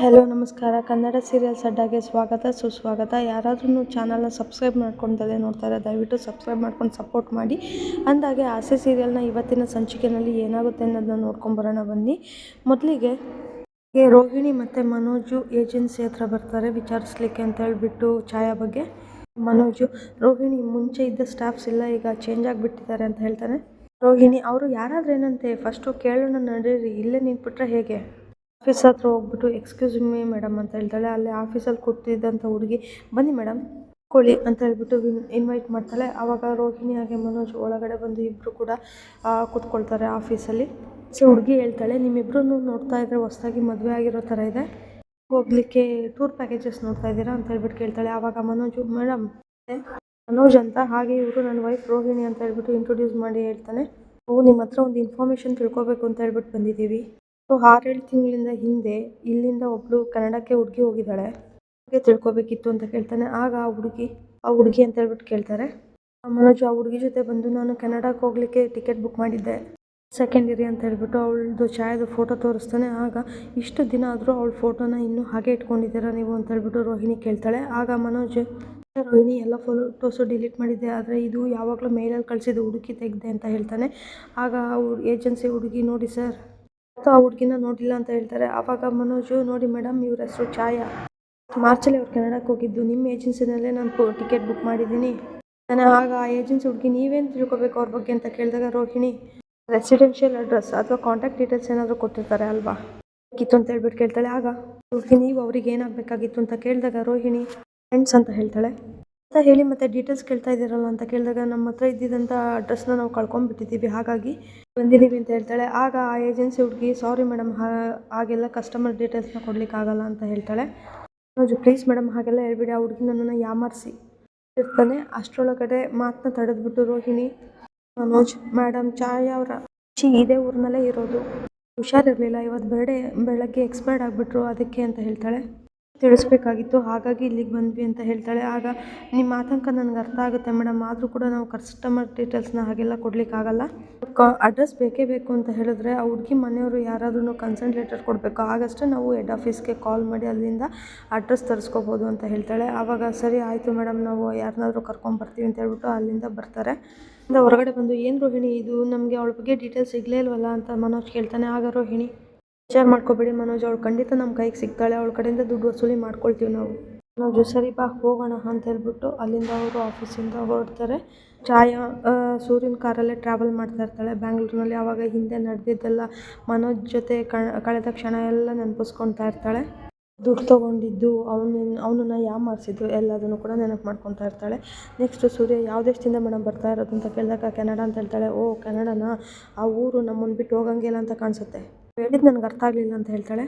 Hello, ನಮಸ್ಕಾರ. Kannada serials ಅಡ್ಡಾಗೆ ಸ್ವಾಗತ, ಸುಸ್ವಾಗತ. ಯಾರಾದ್ರೂ ಚಾನಲ್ನ ಸಬ್ಸ್ಕ್ರೈಬ್ ಮಾಡ್ಕೊಂಡಲ್ಲೇ ನೋಡ್ತಾರೆ ದಯವಿಟ್ಟು ಸಬ್ಸ್ಕ್ರೈಬ್ ಮಾಡ್ಕೊಂಡು ಸಪೋರ್ಟ್ ಮಾಡಿ. ಅಂದಾಗೆ ಆಸೆ ಸೀರಿಯಲ್ನ ಇವತ್ತಿನ ಸಂಚಿಕೆಯಲ್ಲಿ ಏನಾಗುತ್ತೆ ಅನ್ನೋದನ್ನ ನೋಡ್ಕೊಂಬರೋಣ ಬನ್ನಿ. ಮೊದಲಿಗೆ ರೋಹಿಣಿ ಮತ್ತು ಮನೋಜು ಏಜೆನ್ಸಿ ಹತ್ರ ಬರ್ತಾರೆ, ವಿಚಾರಿಸ್ಲಿಕ್ಕೆ ಅಂತ ಹೇಳಿಬಿಟ್ಟು ಛಾಯಾ ಬಗ್ಗೆ. ಮನೋಜು, ರೋಹಿಣಿ, ಮುಂಚೆ ಇದ್ದ ಸ್ಟಾಫ್ಸ್ ಇಲ್ಲ ಈಗ ಚೇಂಜ್ ಆಗಿಬಿಟ್ಟಿದ್ದಾರೆ ಅಂತ ಹೇಳ್ತಾನೆ. ರೋಹಿಣಿ, ಅವರು ಯಾರಾದ್ರೂ ಏನಂತೆ ಫಸ್ಟು ಕೇಳೋಣ ನಡೀರಿ, ಇಲ್ಲೇ ನಿಂತ್ಬಿಟ್ರೆ ಹೇಗೆ? ಆಫೀಸ್ ಹತ್ರ ಹೋಗ್ಬಿಟ್ಟು ಎಕ್ಸ್ಕ್ಯೂಸ್ ಮೀ ಮೇಡಮ್ ಅಂತ ಹೇಳ್ತಾಳೆ. ಅಲ್ಲಿ ಆಫೀಸಲ್ಲಿ ಕೂತಿದ್ದಂಥ ಹುಡುಗಿ, ಬನ್ನಿ ಮೇಡಮ್ ಕೊಳ್ಳಿ ಅಂತ ಹೇಳ್ಬಿಟ್ಟು ಇನ್ವೈಟ್ ಮಾಡ್ತಾಳೆ. ಆವಾಗ ರೋಹಿಣಿ ಹಾಗೆ ಮನೋಜ್ ಒಳಗಡೆ ಬಂದು ಇಬ್ಬರು ಕೂಡ ಕೂತ್ಕೊಳ್ತಾರೆ ಆಫೀಸಲ್ಲಿ. ಸೊ ಹುಡುಗಿ ಹೇಳ್ತಾಳೆ, ನಿಮ್ಮಿಬ್ರು ನೋಡ್ತಾ ಇದ್ರೆ ಹೊಸ್ದಾಗಿ ಮದುವೆ ಆಗಿರೋ ಥರ ಇದೆ. ಹೋಗ್ಲಿಕ್ಕೆ ಟೂರ್ ಪ್ಯಾಕೇಜಸ್ ನೋಡ್ತಾ ಇದ್ದೀರಾ? ಅಂತ ಹೇಳ್ಬಿಟ್ಟು ಕೇಳ್ತಾಳೆ. ಆವಾಗ ಮನೋಜ್ ಮೇಡಮ್ ಮನೋಜ್ ಅಂತ, ಹಾಗೆ ಇವರು ನನ್ನ ವೈಫ್ ರೋಹಿಣಿ ಅಂತ ಹೇಳ್ಬಿಟ್ಟು ಇಂಟ್ರೊಡ್ಯೂಸ್ ಮಾಡಿ ಹೇಳ್ತಾನೆ. ಓ ನಿಮ್ಮ ಹತ್ರ ಒಂದು ಇನ್ಫಾರ್ಮೇಷನ್ ತಿಳ್ಕೊಬೇಕು ಅಂತ ಹೇಳ್ಬಿಟ್ಟು ಬಂದಿದ್ದೀವಿ. ಆರೇಳು ತಿಂಗಳಿಂದ ಹಿಂದೆ ಇಲ್ಲಿಂದ ಒಬ್ಬಳು ಕನ್ನಡಕ್ಕೆ ಹುಡುಗಿ ಹೋಗಿದ್ದಾಳೆ. ಹಾಗೆ ತಿಳ್ಕೊಬೇಕಿತ್ತು ಅಂತ ಕೇಳ್ತಾನೆ. ಆಗ ಆ ಹುಡುಗಿ ಆ ಹುಡುಗಿ ಅಂತ ಹೇಳ್ಬಿಟ್ಟು ಕೇಳ್ತಾರೆ. ಮನೋಜ್ ಆ ಹುಡುಗಿ ಜೊತೆ ಬಂದು, ನಾನು ಕನ್ನಡಕ್ಕೆ ಹೋಗ್ಲಿಕ್ಕೆ ಟಿಕೆಟ್ ಬುಕ್ ಮಾಡಿದ್ದೆ. ಸೆಕೆಂಡ್ ಇರಿ ಅಂತ ಹೇಳ್ಬಿಟ್ಟು ಅವಳದು ಛಾಯದ ಫೋಟೋ ತೋರಿಸ್ತಾನೆ. ಆಗ ಇಷ್ಟು ದಿನ ಆದರೂ ಅವಳ ಫೋಟೋನ ಇನ್ನೂ ಹಾಗೆ ಇಟ್ಕೊಂಡಿದ್ದೀರಾ ನೀವು ಅಂತ ಹೇಳ್ಬಿಟ್ಟು ರೋಹಿಣಿ ಕೇಳ್ತಾಳೆ. ಆಗ ಮನೋಜ್ ರೋಹಿಣಿ ಎಲ್ಲ ಫೋಟೋಸು ಡಿಲೀಟ್ ಮಾಡಿದ್ದೆ. ಆದರೆ ಇದು ಯಾವಾಗಲೂ ಮೇಲಲ್ಲಿ ಕಳಿಸಿದ್ದು ಹುಡುಕಿ ತೆಗೆದೆ ಅಂತ ಹೇಳ್ತಾನೆ. ಆಗ ಏಜೆನ್ಸಿ ಹುಡುಗಿ, ನೋಡಿ ಸರ್ ಮತ್ತು ಆ ಹುಡುಗಿನ ನೋಡಿಲ್ಲ ಅಂತ ಹೇಳ್ತಾರೆ. ಆವಾಗ ಮನೋಜು, ನೋಡಿ ಮೇಡಮ್ ಇವ್ರ ಹೆಸರು ಛಾಯಾ. ಮಾರ್ಚಲ್ಲಿ ಅವ್ರು ಕೆನಡಾಕ್ಕೆ ಹೋಗಿದ್ದು. ನಿಮ್ಮ ಏಜೆನ್ಸಿನಲ್ಲೇ ನಾನು ಟಿಕೆಟ್ ಬುಕ್ ಮಾಡಿದ್ದೀನಿ. ನಾನು ಆಗ ಆ ಏಜೆನ್ಸಿ ಹುಡುಗಿ ನೀವೇನು ತಿಳ್ಕೊಬೇಕು ಅವ್ರ ಬಗ್ಗೆ ಅಂತ ಕೇಳಿದಾಗ ರೋಹಿಣಿ ರೆಸಿಡೆನ್ಷಿಯಲ್ ಅಡ್ರೆಸ್ ಅಥವಾ ಕಾಂಟ್ಯಾಕ್ಟ್ ಡೀಟೇಲ್ಸ್ ಏನಾದರೂ ಕೊಟ್ಟಿರ್ತಾರೆ ಅಲ್ವಾ? ಕಿತ್ತು ಅಂತ ಹೇಳ್ಬಿಟ್ಟು ಕೇಳ್ತಾಳೆ. ಆಗ ಹುಡುಗಿ, ನೀವು ಅವ್ರಿಗೆ ಏನಾಗಬೇಕಾಗಿತ್ತು ಅಂತ ಕೇಳಿದಾಗ ರೋಹಿಣಿ ಫ್ರೆಂಡ್ಸ್ ಅಂತ ಹೇಳ್ತಾಳೆ. ಅಂತ ಹೇಳಿ ಮತ್ತೆ ಡೀಟೇಲ್ಸ್ ಕೇಳ್ತಾ ಇದ್ದೀರಲ್ಲ ಅಂತ ಕೇಳಿದಾಗ ನಮ್ಮ ಹತ್ರ ಇದ್ದಿದ್ದಂಥ ಅಡ್ರೆಸ್ನ ನಾವು ಕಳ್ಕೊಂಡ್ಬಿಟ್ಟಿದ್ದೀವಿ. ಹಾಗಾಗಿ ಬಂದಿದ್ದೀವಿ ಅಂತ ಹೇಳ್ತಾಳೆ. ಆಗ ಆ ಏಜೆನ್ಸಿ ಹುಡುಗಿ ಸಾರಿ ಮೇಡಮ್ ಹಾಗೆಲ್ಲ ಕಸ್ಟಮರ್ ಡೀಟೇಲ್ಸ್ನ ಕೊಡಲಿಕ್ಕಾಗಲ್ಲ ಅಂತ ಹೇಳ್ತಾಳೆ. ಹೌದು ಪ್ಲೀಸ್ ಮೇಡಮ್ ಹಾಗೆಲ್ಲ ಹೇಳ್ಬಿಡಿ. ಆ ಹುಡುಗಿ ನನ್ನನ್ನು ಯಾಮಾರಿಸಿ. ಇರ್ತಾನೆ. ಅಷ್ಟರೊಳಗಡೆ ಮಾತನ್ನ ತಡೆದ್ಬಿಟ್ಟು ರೋಹಿಣಿ, ಮನೋಜ್ ಮೇಡಮ್ ಛಾಯಾ ಅವರ ಚಿ ಇದೇ ಊರಿನಲ್ಲೇ ಇರೋದು. ಹುಷಾರಿರಲಿಲ್ಲ ಇವತ್ತು ಬರ್ಡೇ ಬೆಳಗ್ಗೆ ಎಕ್ಸ್ಪೈರ್ಡ್ ಆಗಿಬಿಟ್ರು. ಅದಕ್ಕೆ ಅಂತ ಹೇಳ್ತಾಳೆ. ತಿಳಿಸ್ಬೇಕಾಗಿತ್ತು. ಹಾಗಾಗಿ ಇಲ್ಲಿಗೆ ಬಂದ್ವಿ ಅಂತ ಹೇಳ್ತಾಳೆ. ಆಗ ನಿಮ್ಮ ಆತಂಕ ನನಗೆ ಅರ್ಥ ಆಗುತ್ತೆ ಮೇಡಮ್. ಆದರೂ ಕೂಡ ನಾವು ಕಸ್ಟಮರ್ ಡೀಟೇಲ್ಸ್ನ ಹಾಗೆಲ್ಲ ಕೊಡಲಿಕ್ಕಾಗಲ್ಲ. ಕ, ಅಡ್ರೆಸ್ ಬೇಕೇ ಬೇಕು ಅಂತ ಹೇಳಿದ್ರೆ ಆ ಹುಡುಗಿ ಮನೆಯವರು ಯಾರಾದ್ರೂ ಕನ್ಸಂಟ್ ಲೆಟರ್ ಕೊಡಬೇಕು. ಆಗಷ್ಟೇ ನಾವು ಹೆಡ್ ಆಫೀಸ್ಗೆ ಕಾಲ್ ಮಾಡಿ ಅಲ್ಲಿಂದ ಅಡ್ರೆಸ್ ತರಿಸ್ಕೋಬೋದು ಅಂತ ಹೇಳ್ತಾಳೆ. ಆವಾಗ ಸರಿ ಆಯಿತು ಮೇಡಮ್, ನಾವು ಯಾರನ್ನಾದ್ರೂ ಕರ್ಕೊಂಬರ್ತೀವಿ ಅಂತ ಹೇಳ್ಬಿಟ್ಟು ಅಲ್ಲಿಂದ ಬರ್ತಾರೆ. ಹೊರಗಡೆ ಬಂದು, ಏನು ರೋಹಿಣಿ ಇದು? ನಮಗೆ ಅವಳ ಬಗ್ಗೆ ಡೀಟೇಲ್ಸ್ ಸಿಗಲೇ ಇಲ್ವಲ್ಲ? ಅಂತ ಮನೋಜ್ ಕೇಳ್ತಾನೆ. ಆಗ ರೋಹಿಣಿ ವಿಚಾರ ಮಾಡ್ಕೋಬೇಡಿ ಮನೋಜ್, ಅವಳು ಖಂಡಿತ ನಮ್ಮ ಕೈಗೆ ಸಿಗ್ತಾಳೆ, ಅವಳ ಕಡೆಯಿಂದ ದುಡ್ಡು ವಸೂಲಿ ಮಾಡ್ಕೊಳ್ತೀವಿ ನಾವು. ನಾವು ಸರಿ ಬಾ, ಹೋಗೋಣ ಅಂತ ಹೇಳ್ಬಿಟ್ಟು ಅಲ್ಲಿಂದ ಅವರು ಆಫೀಸಿಂದ ಹೊರಡ್ತಾರೆ. ಛಾಯಾ ಸೂರ್ಯನ ಕಾರಲ್ಲೇ ಟ್ರಾವೆಲ್ ಮಾಡ್ತಾ ಇರ್ತಾಳೆ. ಬ್ಯಾಂಗ್ಳೂರಿನಲ್ಲಿ ಆವಾಗ ಹಿಂದೆ ನಡೆದಿದ್ದೆಲ್ಲ ಮನೋಜ್ ಜೊತೆ ಕಳೆದ ಕ್ಷಣ ಎಲ್ಲ ನೆನಪಿಸ್ಕೊತಾ ಇರ್ತಾಳೆ. ದುಡ್ಡು ತೊಗೊಂಡಿದ್ದು, ಅವನ, ಅವನನ್ನ ಯಾಮಾರಿಸಿದ್ದು ಎಲ್ಲದನ್ನು ಕೂಡ ನೆನಪು ಮಾಡ್ಕೊತಾ ಇರ್ತಾಳೆ. ನೆಕ್ಸ್ಟ್ ಸೂರ್ಯ, ಯಾವ ದೇಶದಿಂದ ಮೇಡಮ್ ಬರ್ತಾ ಇರೋದು ಅಂತ ಕೇಳಿದಾಗ ಕೆನಡಾ ಅಂತ ಹೇಳ್ತಾಳೆ. ಓ, ಕೆನಡಾನ? ಆ ಊರು ನಮ್ಮನ್ನು ಬಿಟ್ಟು ಹೋಗಂಗಿಲ್ಲ ಅಂತ ಕಾಣಿಸುತ್ತೆ. ಹೇಳಿದ್ದು ನನಗೆ ಅರ್ಥ ಆಗಲಿಲ್ಲ ಅಂತ ಹೇಳ್ತಾಳೆ.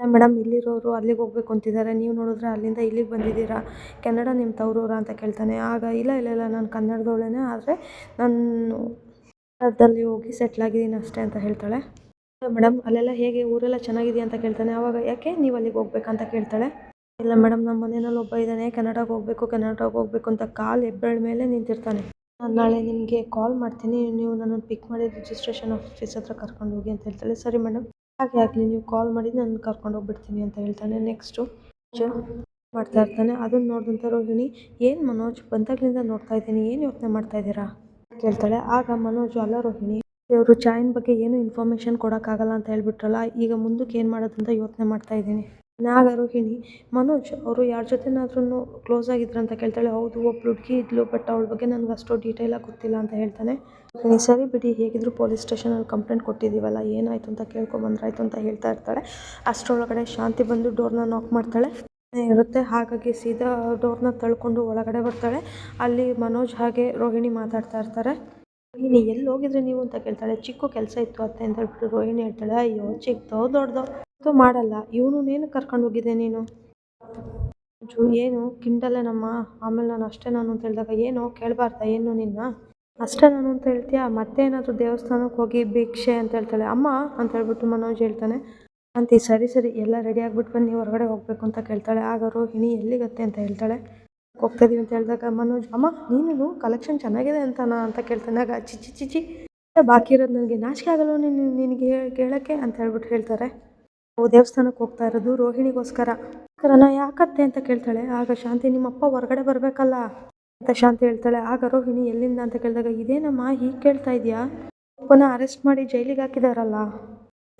ಮೇಡಮ್, ಇಲ್ಲಿರೋರು ಅಲ್ಲಿಗೆ ಹೋಗ್ಬೇಕು ಅಂತಿದ್ದಾರೆ. ನೀವು ನೋಡಿದ್ರೆ ಅಲ್ಲಿಂದ ಇಲ್ಲಿಗೆ ಬಂದಿದ್ದೀರಾ? ಕನ್ನಡ ನಿಮ್ಮ ತವರೂರ ಅಂತ ಕೇಳ್ತಾನೆ. ಆಗ, ಇಲ್ಲ ಇಲ್ಲ ಇಲ್ಲ, ನಾನು ಕನ್ನಡದವಳೇನೆ ಆದರೆ ನಾನು ಅದರಲ್ಲಿ ಹೋಗಿ ಸೆಟ್ಲ್ ಆಗಿದ್ದೀನಿ ಅಷ್ಟೇ ಅಂತ ಹೇಳ್ತಾಳೆ. ಮೇಡಮ್, ಅಲ್ಲೆಲ್ಲ ಹೇಗೆ? ಊರೆಲ್ಲ ಚೆನ್ನಾಗಿದೆಯಾ ಅಂತ ಕೇಳ್ತಾನೆ. ಆವಾಗ, ಯಾಕೆ ನೀವು ಅಲ್ಲಿಗೆ ಹೋಗ್ಬೇಕಂತ ಕೇಳ್ತಾಳೆ. ಇಲ್ಲ ಮೇಡಮ್ ನಮ್ಮ ಮನೆಯಲ್ಲಿ ಒಬ್ಬ ಇದ್ದಾನೆ. ಕನ್ನಡಕ್ಕೆ ಹೋಗ್ಬೇಕು ಕನ್ನಡಕ್ಕೆ ಹೋಗ್ಬೇಕು ಅಂತ ಕಾಲು ಹೆಬ್ಬೆರಳ ಮೇಲೆ ನಿಂತಿರ್ತಾನೆ. ನಾನು ನಾಳೆ ನಿಮಗೆ ಕಾಲ್ ಮಾಡ್ತೀನಿ. ನೀವು ನನ್ನನ್ನು ಪಿಕ್ ಮಾಡಿ ರಿಜಿಸ್ಟ್ರೇಷನ್ ಆಫೀಸ್ ಹತ್ರ ಕರ್ಕೊಂಡು ಹೋಗಿ ಅಂತ ಹೇಳ್ತಾಳೆ. ಸರಿ ಮೇಡಮ್ ಹಾಗೆ ಆಗಲಿ, ನೀವು ಕಾಲ್ ಮಾಡಿ ನಾನು ಕರ್ಕೊಂಡು ಹೋಗ್ಬಿಡ್ತೀನಿ ಅಂತ ಹೇಳ್ತಾನೆ. ನೆಕ್ಸ್ಟು ಮಾಡ್ತಾ ಇರ್ತಾನೆ. ಅದನ್ನ ನೋಡಿದಂಥ ರೋಹಿಣಿ, ಏನು ಮನೋಜ್? ಬಂದಾಗ್ಲಿಂದ ನೋಡ್ತಾ ಇದ್ದೀನಿ. ಏನು ಯೋಚನೆ ಮಾಡ್ತಾ ಇದ್ದೀರಾ? ಕೇಳ್ತಾಳೆ. ಆಗ ಮನೋಜ್, ಅಲ್ಲ ರೋಹಿಣಿ, ಇವರು ಚಾಯಿನ ಬಗ್ಗೆ ಏನು ಇನ್ಫಾರ್ಮೇಷನ್ ಕೊಡೋಕ್ಕಾಗಲ್ಲ ಅಂತ ಹೇಳ್ಬಿಟ್ರಲ್ಲ. ಈಗ ಮುಂದಕ್ಕೆ ಏನು ಮಾಡೋದಂತ ಯೋಚನೆ ಮಾಡ್ತಾ ಇದ್ದೀನಿ. ಆಗ ರೋಹಿಣಿ ಮನೋಜ್ ಅವರು ಯಾರ ಜೊತೆನಾದ್ರೂ ಕ್ಲೋಸ್ ಆಗಿದ್ರು ಅಂತ ಕೇಳ್ತಾಳೆ, ಹೌದು, ಒಬ್ಳು ಹುಡುಗಿ ಇದ್ಲು ಬಟ್ ಅವಳ ಬಗ್ಗೆ ನನಗೆ ಅಷ್ಟು ಡೀಟೇಲಾಗಿ ಗೊತ್ತಿಲ್ಲ ಅಂತ ಹೇಳ್ತಾನೆ. ಸರಿ ಬಿಡಿ, ಹೇಗಿದ್ರು ಪೊಲೀಸ್ ಸ್ಟೇಷನಲ್ಲಿ ಕಂಪ್ಲೇಂಟ್ ಕೊಟ್ಟಿದ್ದೀವಲ್ಲ, ಏನಾಯಿತು ಅಂತ ಕೇಳ್ಕೊಂಬಂದ್ರಾಯ್ತು ಅಂತ ಹೇಳ್ತಾ ಇರ್ತಾಳೆ. ಅಷ್ಟರೊಳಗಡೆ ಶಾಂತಿ ಬಂದು ಡೋರ್ನ ನಾಕ್ ಮಾಡ್ತಾಳೆ. ಇರುತ್ತೆ, ಹಾಗಾಗಿ ಸೀದಾ ಡೋರ್ನ ತಳ್ಕೊಂಡು ಒಳಗಡೆ ಬರ್ತಾಳೆ. ಅಲ್ಲಿ ಮನೋಜ್ ಹಾಗೆ ರೋಹಿಣಿ ಮಾತಾಡ್ತಾ ಇರ್ತಾರೆ. ರೋಹಿಣಿ, ಎಲ್ಲಿ ಹೋಗಿದ್ರೆ ನೀವು? ಅಂತ ಕೇಳ್ತಾಳೆ. ಚಿಕ್ಕ ಕೆಲಸ ಇತ್ತು ಅತ್ತೆ, ಅಂತ ಹೇಳ್ಬಿಟ್ಟು ರೋಹಿಣಿ ಹೇಳ್ತಾಳೆ. ಅಯ್ಯೋ ಚಿಕ್ಕದೋ ದೊಡ್ಡದೋ. ಅದು ಮಾಡಲ್ಲ. ಇವನು ಏನು ಕರ್ಕೊಂಡು ಹೋಗಿದ್ದೆ ನೀನು? ಜು ಏನು? ಕಿಂಡಲೇನಮ್ಮ ಆಮೇಲೆ ನಾನು ಅಷ್ಟೇ ನಾನು ಅಂತ ಹೇಳಿದಾಗ ಏನು? ಕೇಳಬಾರ್ದ? ಏನು ನಿನ್ನ? ಅಷ್ಟೇ ನಾನು ಅಂತ ಹೇಳ್ತೀಯಾ? ಮತ್ತೆ ಏನಾದರೂ ದೇವಸ್ಥಾನಕ್ಕೆ ಹೋಗಿ ಭಿಕ್ಷೆ ಅಂತ ಹೇಳ್ತಾಳೆ. ಅಮ್ಮ ಅಂತ ಹೇಳ್ಬಿಟ್ಟು ಮನೋಜ್ ಹೇಳ್ತಾನೆ. ಅಂತಿ ಸರಿ ಸರಿ. ಎಲ್ಲ ರೆಡಿ ಆಗಿಬಿಟ್ಟು ಬನ್ನಿ. ಹೊರಗಡೆ ಹೋಗ್ಬೇಕು ಅಂತ ಕೇಳ್ತಾಳೆ. ಆಗ ರೋಹಿಣಿ ಎಲ್ಲಿಗತ್ತೆ ಅಂತ ಹೇಳ್ತಾಳೆ. ಹೋಗ್ತಾ ಇದೀವಿ ಅಂತ ಹೇಳಿದಾಗ ಮನೋಜ್, ಅಮ್ಮ, ನೀನು ಕಲೆಕ್ಷನ್ ಚೆನ್ನಾಗಿದೆ ಅಂತನಾ? ಅಂತ ಕೇಳ್ತಾನೆ. ಆಗ ಚಿಚಿ ಚಿಚಿ ಬಾಕಿ ಇರೋದು ನನಗೆ ನಾಚಿಕೆ ಆಗಲ್ಲ ನೀನು, ನಿನಗೆ ಕೇಳೋಕ್ಕೆ? ಅಂತ ಹೇಳ್ಬಿಟ್ಟು ಹೇಳ್ತಾರೆ. ನಾವು ದೇವಸ್ಥಾನಕ್ಕೆ ಹೋಗ್ತಾ ಇರೋದು ರೋಹಿಣಿಗೋಸ್ಕರ. ನಾ ಯಾಕತ್ತೆ ಅಂತ ಕೇಳ್ತಾಳೆ, ಆಗ ಶಾಂತಿ ನಿಮ್ಮಪ್ಪ ಹೊರಗಡೆ ಬರಬೇಕಲ್ಲ ಅಂತ ಶಾಂತಿ ಹೇಳ್ತಾಳೆ. ಆಗ ರೋಹಿಣಿ ಎಲ್ಲಿಂದ ಅಂತ ಕೇಳಿದಾಗ, ಇದೇನಮ್ಮ, ಹೀಗೆ ಕೇಳ್ತಾ ಇದೆಯಾ? ಅಪ್ಪನ ಅರೆಸ್ಟ್ ಮಾಡಿ ಜೈಲಿಗೆ ಹಾಕಿದಾರಲ್ಲ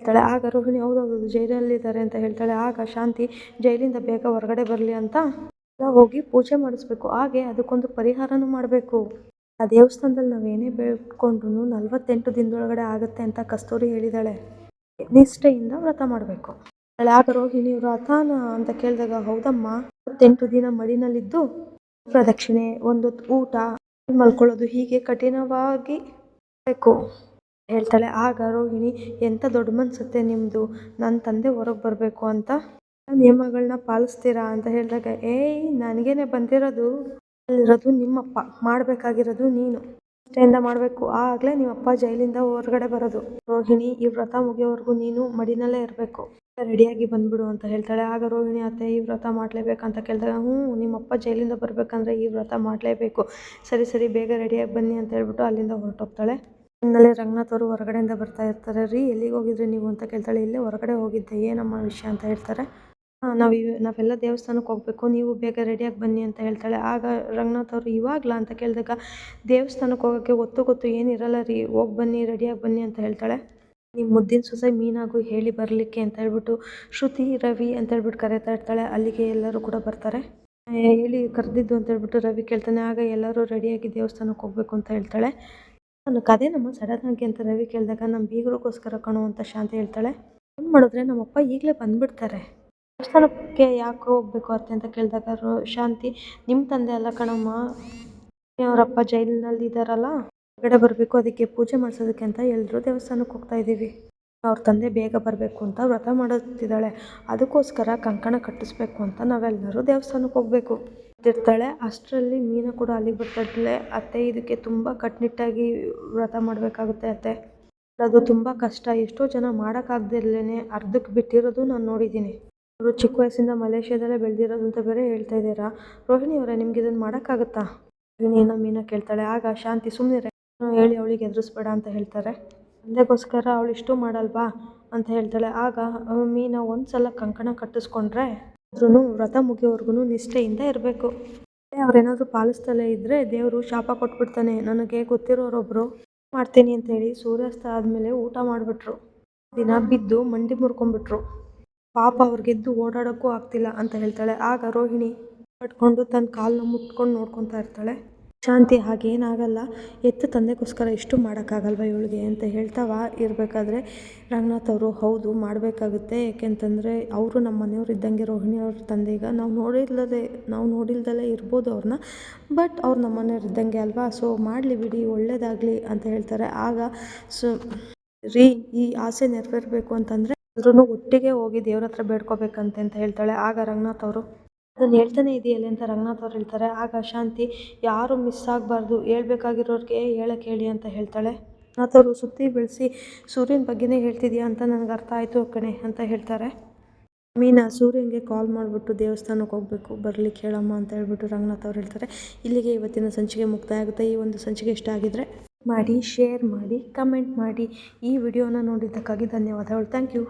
ಹೇಳ್ತಾಳೆ. ಆಗ ರೋಹಿಣಿ, ಹೌದೌದು, ಜೈಲಲ್ಲಿದ್ದಾರೆ ಅಂತ ಹೇಳ್ತಾಳೆ. ಆಗ ಶಾಂತಿ, ಜೈಲಿಂದ ಬೇಗ ಹೊರಗಡೆ ಬರಲಿ ಅಂತ ಎಲ್ಲ ಹೋಗಿ ಪೂಜೆ ಮಾಡಿಸ್ಬೇಕು. ಹಾಗೆ ಅದಕ್ಕೊಂದು ಪರಿಹಾರನೂ ಮಾಡಬೇಕು. ಆ ದೇವಸ್ಥಾನದಲ್ಲಿ ನಾವೇನೇ ಬೇಡ್ಕೊಂಡ್ರು ನಲ್ವತ್ತೆಂಟು ದಿನದೊಳಗಡೆ ಆಗುತ್ತೆ ಅಂತ ಕಸ್ತೂರಿ ಹೇಳಿದಾಳೆ. ನಿಷ್ಠೆಯಿಂದ ವ್ರತ ಮಾಡಬೇಕು. ಆಗ ರೋಹಿಣಿ ವ್ರತನ ಅಂತ ಕೇಳಿದಾಗ, ಹೌದಮ್ಮ ಇಪ್ಪತ್ತೆಂಟು ದಿನ ಮಡಿನಲ್ಲಿದ್ದು ಪ್ರದಕ್ಷಿಣೆ ಒಂದು ಊಟ, ಮಲ್ಕೊಳ್ಳೋದು ಹೀಗೆ ಕಠಿಣವಾಗಿ ಬೇಕು. ಹೇಳ್ತಾಳೆ, ಆಗ ರೋಹಿಣಿ ಎಂಥ ದೊಡ್ಡ ಮನ್ಸುತ್ತೆ ನಿಮ್ಮದು ನನ್ನ ತಂದೆ ಹೊರಗೆ ಬರಬೇಕು ಅಂತ ನಿಯಮಗಳನ್ನ ಪಾಲಿಸ್ತೀರಾ? ಅಂತ ಹೇಳಿದಾಗ, ಏಯ್, ನನಗೇನೆ ಬಂದಿರೋದು ಅಲ್ಲಿರೋದು ನಿಮ್ಮಪ್ಪ, ಮಾಡಬೇಕಾಗಿರೋದು ನೀನು. ನಿಷ್ಠೆಯಿಂದ ಮಾಡಬೇಕು. ಆಗಲೇ ನಿಮ್ಮಪ್ಪ ಜೈಲಿಂದ ಹೊರಗಡೆ ಬರೋದು. ರೋಹಿಣಿ, ಈ ವ್ರತ ಮುಗಿಯೋವರೆಗೂ ನೀನು ಮಡಿನಲ್ಲೇ ಇರಬೇಕು. ರೆಡಿಯಾಗಿ ಬಂದ್ಬಿಡು ಅಂತ ಹೇಳ್ತಾಳೆ. ಆಗ ರೋಹಿಣಿ, ಅತ್ತೆ, ಈ ವ್ರತ ಮಾಡಲೇಬೇಕಂತ ಕೇಳಿದಾಗ, ಹ್ಞೂ ನಿಮ್ಮಪ್ಪ ಜೈಲಿಂದ ಬರಬೇಕಂದ್ರೆ ಈ ವ್ರತ ಮಾಡಲೇಬೇಕು. ಸರಿ ಸರಿ, ಬೇಗ ರೆಡಿಯಾಗಿ ಬನ್ನಿ ಅಂತ ಹೇಳ್ಬಿಟ್ಟು ಅಲ್ಲಿಂದ ಹೊರಟೋಗ್ತಾಳೆ. ಇನ್ನಲ್ಲೇ ರಂಗನಾಥ್ ಅವರು ಹೊರಗಡೆಯಿಂದ ಬರ್ತಾ ಇರ್ತಾರೆ. ರೀ, ಎಲ್ಲಿಗೆ ಹೋಗಿದ್ರಿ ನೀವು? ಅಂತ ಕೇಳ್ತಾಳೆ. ಇಲ್ಲೇ ಹೊರಗಡೆ ಹೋಗಿದ್ದೆ. ಏನಮ್ಮ ವಿಷಯ? ಅಂತ ಹೇಳ್ತಾರೆ. ನಾವು ನಾವೆಲ್ಲ ದೇವಸ್ಥಾನಕ್ಕೆ ಹೋಗಬೇಕು, ನೀವು ಬೇಗ ರೆಡಿಯಾಗಿ ಬನ್ನಿ ಅಂತ ಹೇಳ್ತಾಳೆ. ಆಗ ರಂಗನಾಥ್ ಅವರು ಇವಾಗಲಾ ಅಂತ ಕೇಳಿದಾಗ ದೇವಸ್ಥಾನಕ್ಕೆ ಹೋಗೋಕ್ಕೆ ಗೊತ್ತು ಗೊತ್ತು ಏನಿರಲ್ಲ ರೀ, ಹೋಗಿ ಬನ್ನಿ ರೆಡಿಯಾಗಿ ಬನ್ನಿ ಅಂತ ಹೇಳ್ತಾಳೆ. ನಿಮ್ಮ ಮುದ್ದಿನ ಸೊಸೆ ಮೀನಾಗೂ ಹೇಳಿ ಬರಲಿಕ್ಕೆ ಅಂತ ಹೇಳ್ಬಿಟ್ಟು, ಶ್ರುತಿ, ರವಿ ಅಂತ ಹೇಳ್ಬಿಟ್ಟು ಕರೀತಾ ಇರ್ತಾಳೆ. ಅಲ್ಲಿಗೆ ಎಲ್ಲರೂ ಕೂಡ ಬರ್ತಾರೆ. ಹೇಳಿ ಕರೆದಿದ್ದು ಅಂತ ಹೇಳ್ಬಿಟ್ಟು ರವಿ ಕೇಳ್ತಾನೆ. ಆಗ ಎಲ್ಲರೂ ರೆಡಿಯಾಗಿ ದೇವಸ್ಥಾನಕ್ಕೆ ಹೋಗ್ಬೇಕು ಅಂತ ಹೇಳ್ತಾಳೆ. ನಾನು ಕದೆ ನಮ್ಮ ಸಡನ್ನಾಗಿ ಅಂತ ರವಿ ಕೇಳಿದಾಗ ನಮ್ಮ ಬೀಗರಿಗೋಸ್ಕರ ಕಣೋ ಅಂತ ಶಾಂತಿ ಹೇಳ್ತಾಳೆ. ಏನು ಮಾಡಿದ್ರೆ ನಮ್ಮಪ್ಪ ಈಗಲೇ ಬಂದುಬಿಡ್ತಾರೆ. ದೇವಸ್ಥಾನಕ್ಕೆ ಯಾಕೆ ಹೋಗ್ಬೇಕು ಅತ್ತೆ ಅಂತ ಕೇಳಿದಾಗ ರೋ, ಶಾಂತಿ ನಿಮ್ಮ ತಂದೆ ಅಲ್ಲ ಕಣಮ್ಮ? ಅವರಪ್ಪ ಜೈಲಿನಲ್ಲಿ ಇದ್ದಾರಲ್ಲ ಹೊರಗಡೆ ಬರಬೇಕು, ಅದಕ್ಕೆ ಪೂಜೆ ಮಾಡಿಸೋದಕ್ಕೆ ಅಂತ ಎಲ್ಲರೂ ದೇವಸ್ಥಾನಕ್ಕೆ ಹೋಗ್ತಾ ಇದ್ದೀವಿ. ಅವ್ರ ತಂದೆ ಬೇಗ ಬರಬೇಕು ಅಂತ ವ್ರತ ಮಾಡುತ್ತಿದ್ದಾಳೆ. ಅದಕ್ಕೋಸ್ಕರ ಕಂಕಣ ಕಟ್ಟಿಸ್ಬೇಕು ಅಂತ ನಾವೆಲ್ಲರೂ ದೇವಸ್ಥಾನಕ್ಕೆ ಹೋಗಬೇಕು. ಇರ್ತಾಳೆ, ಅಷ್ಟರಲ್ಲಿ ಮೀನು ಕೂಡ ಅಲ್ಲಿಗೆ ಬರ್ತಾಳೆ ಅತ್ತೆ ಇದಕ್ಕೆ ತುಂಬ ಕಟ್ಟುನಿಟ್ಟಾಗಿ ವ್ರತ ಮಾಡಬೇಕಾಗುತ್ತೆ ಅತ್ತೆ. ಅದು ತುಂಬ ಕಷ್ಟ. ಎಷ್ಟೋ ಜನ ಮಾಡೋಕ್ಕಾಗ್ದಿರ್ಲೇ ಅರ್ಧಕ್ಕೆ ಬಿಟ್ಟಿರೋದು ನಾನು ನೋಡಿದ್ದೀನಿ. ಅವರು ಚಿಕ್ಕ ವಯಸ್ಸಿಂದ ಮಲೇಷ್ಯಾದಲ್ಲೇ ಬೆಳೆದಿರೋದು ಅಂತ ಬೇರೆ ಹೇಳ್ತಾ ಇದ್ದೀರಾ? ರೋಹಿಣಿ ಅವರೇ, ನಿಮ್ಗೆ ಇದನ್ನು ಮಾಡೋಕ್ಕಾಗುತ್ತಾ? ಏನೋ ಮೀನಾ ಕೇಳ್ತಾಳೆ. ಆಗ ಶಾಂತಿ ಸುಮ್ಮನೆ ಹೇಳಿ ಅವಳಿಗೆ ಎದುರಿಸ್ಬೇಡ ಅಂತ ಹೇಳ್ತಾರೆ. ತಂದೆಗೋಸ್ಕರ ಅವಳು ಇಷ್ಟು ಮಾಡಲ್ವಾ ಅಂತ ಹೇಳ್ತಾಳೆ. ಆಗ ಮೀನಾ ಒಂದು ಸಲ ಕಂಕಣ ಕಟ್ಟಿಸ್ಕೊಂಡ್ರೆ ಆದ್ರೂ ವ್ರತ ಮುಗಿಯೋವರೆಗೂ ನಿಷ್ಠೆಯಿಂದ ಇರಬೇಕು. ಅವ್ರೇನಾದರೂ ಪಾಲಿಸ್ತಲೇ ಇದ್ದರೆ ದೇವರು ಶಾಪ ಕೊಟ್ಬಿಡ್ತಾನೆ. ನನಗೆ ಗೊತ್ತಿರೋರೊಬ್ಬರು ಮಾಡ್ತೀನಿ ಅಂತ ಹೇಳಿ ಸೂರ್ಯಾಸ್ತ ಆದಮೇಲೆ ಊಟ ಮಾಡಿಬಿಟ್ರು. ದಿನ ಬಿದ್ದು ಮಂಡಿ ಮುರ್ಕೊಂಡ್ಬಿಟ್ರು. ಪಾಪ ಅವ್ರಿಗೆದ್ದು ಓಡಾಡೋಕ್ಕೂ ಆಗ್ತಿಲ್ಲ ಅಂತ ಹೇಳ್ತಾಳೆ. ಆಗ ರೋಹಿಣಿ ಪಟ್ಕೊಂಡು ತನ್ನ ಕಾಲನ್ನ ಮುಟ್ಕೊಂಡು ನೋಡ್ಕೊತಾ ಇರ್ತಾಳೆ. ಶಾಂತಿ ಹಾಗೇನಾಗಲ್ಲ. ಎತ್ತು ತಂದೆಗೋಸ್ಕರ ಇಷ್ಟು ಮಾಡೋಕ್ಕಾಗಲ್ವ ಇವಳಿಗೆ ಅಂತ ಹೇಳ್ತಾವ. ಇರಬೇಕಾದ್ರೆ ರಂಗನಾಥ್ ಅವರು ಹೌದು ಮಾಡಬೇಕಾಗುತ್ತೆ. ಯಾಕೆಂತಂದರೆ ಅವರು ನಮ್ಮ ಮನೆಯವ್ರು ಇದ್ದಂಗೆ ರೋಹಿಣಿ ಅವ್ರ ತಂದೆ ಈಗ ನಾವು ನೋಡಿಲ್ಲದೆ, ನಾವು ನೋಡಿಲ್ದಲೇ ಇರ್ಬೋದು ಅವ್ರನ್ನ. ಬಟ್ ಅವ್ರು ನಮ್ಮ ಮನೆಯವ್ರು ಇದ್ದಂಗೆ ಅಲ್ವಾ? ಸೊ ಮಾಡಲಿ ಬಿಡಿ, ಒಳ್ಳೇದಾಗಲಿ ಅಂತ ಹೇಳ್ತಾರೆ. ಆಗ ಸೊ ರೀ, ಈ ಆಸೆ ನೆರವೇರಬೇಕು ಅಂತಂದರೆ ಎಲ್ಲರೂ ಒಟ್ಟಿಗೆ ಹೋಗಿ ದೇವ್ರ ಹತ್ರ ಬೇಡ್ಕೋಬೇಕಂತೆ ಅಂತ ಹೇಳ್ತಾಳೆ. ಆಗ ರಂಗನಾಥ್ ಅವರು ಅದನ್ನು ಹೇಳ್ತಾನೆ ಇದೆಯಲ್ಲ ಅಂತ ರಂಗನಾಥ್ ಅವ್ರು ಹೇಳ್ತಾರೆ. ಆಗ ಶಾಂತಿ, ಯಾರು ಮಿಸ್ ಆಗಬಾರ್ದು, ಹೇಳ್ಬೇಕಾಗಿರೋರಿಗೆ ಹೇಳಕ್ಕೆ ಹೇಳಿ ಅಂತ ಹೇಳ್ತಾಳೆ. ರಂಗನಾಥ್ ಅವರು, ಸುತ್ತಿ ಬೆಳೆಸಿ, ಸೂರ್ಯನ ಬಗ್ಗೆನೇ ಹೇಳ್ತಿದ್ಯಾ ಅಂತ ನನಗೆ ಅರ್ಥ ಆಯಿತು ಕಣೆ ಅಂತ ಹೇಳ್ತಾರೆ. ಮೀನಾ, ಸೂರ್ಯನಿಗೆ ಕಾಲ್ ಮಾಡಿಬಿಟ್ಟು ದೇವಸ್ಥಾನಕ್ಕೆ ಹೋಗಬೇಕು ಬರಲಿಕ್ಕೆ ಹೇಳಮ್ಮ ಅಂತ ಹೇಳ್ಬಿಟ್ಟು ರಂಗನಾಥ್ ಅವ್ರು ಹೇಳ್ತಾರೆ. ಇಲ್ಲಿಗೆ ಇವತ್ತಿನ ಸಂಚಿಕೆ ಮುಕ್ತಾಯ ಆಗುತ್ತೆ ಈ ಒಂದು ಸಂಚಿಕೆ ಇಷ್ಟ ಆಗಿದ್ರೆ ಮಾಡಿ ಶೇರ್ ಮಾಡಿ ಕಮೆಂಟ್ ಮಾಡಿ. ಈ ವಿಡಿಯೋನ ನೋಡಿದ್ದಕ್ಕಾಗಿ ಧನ್ಯವಾದಗಳು. Thank you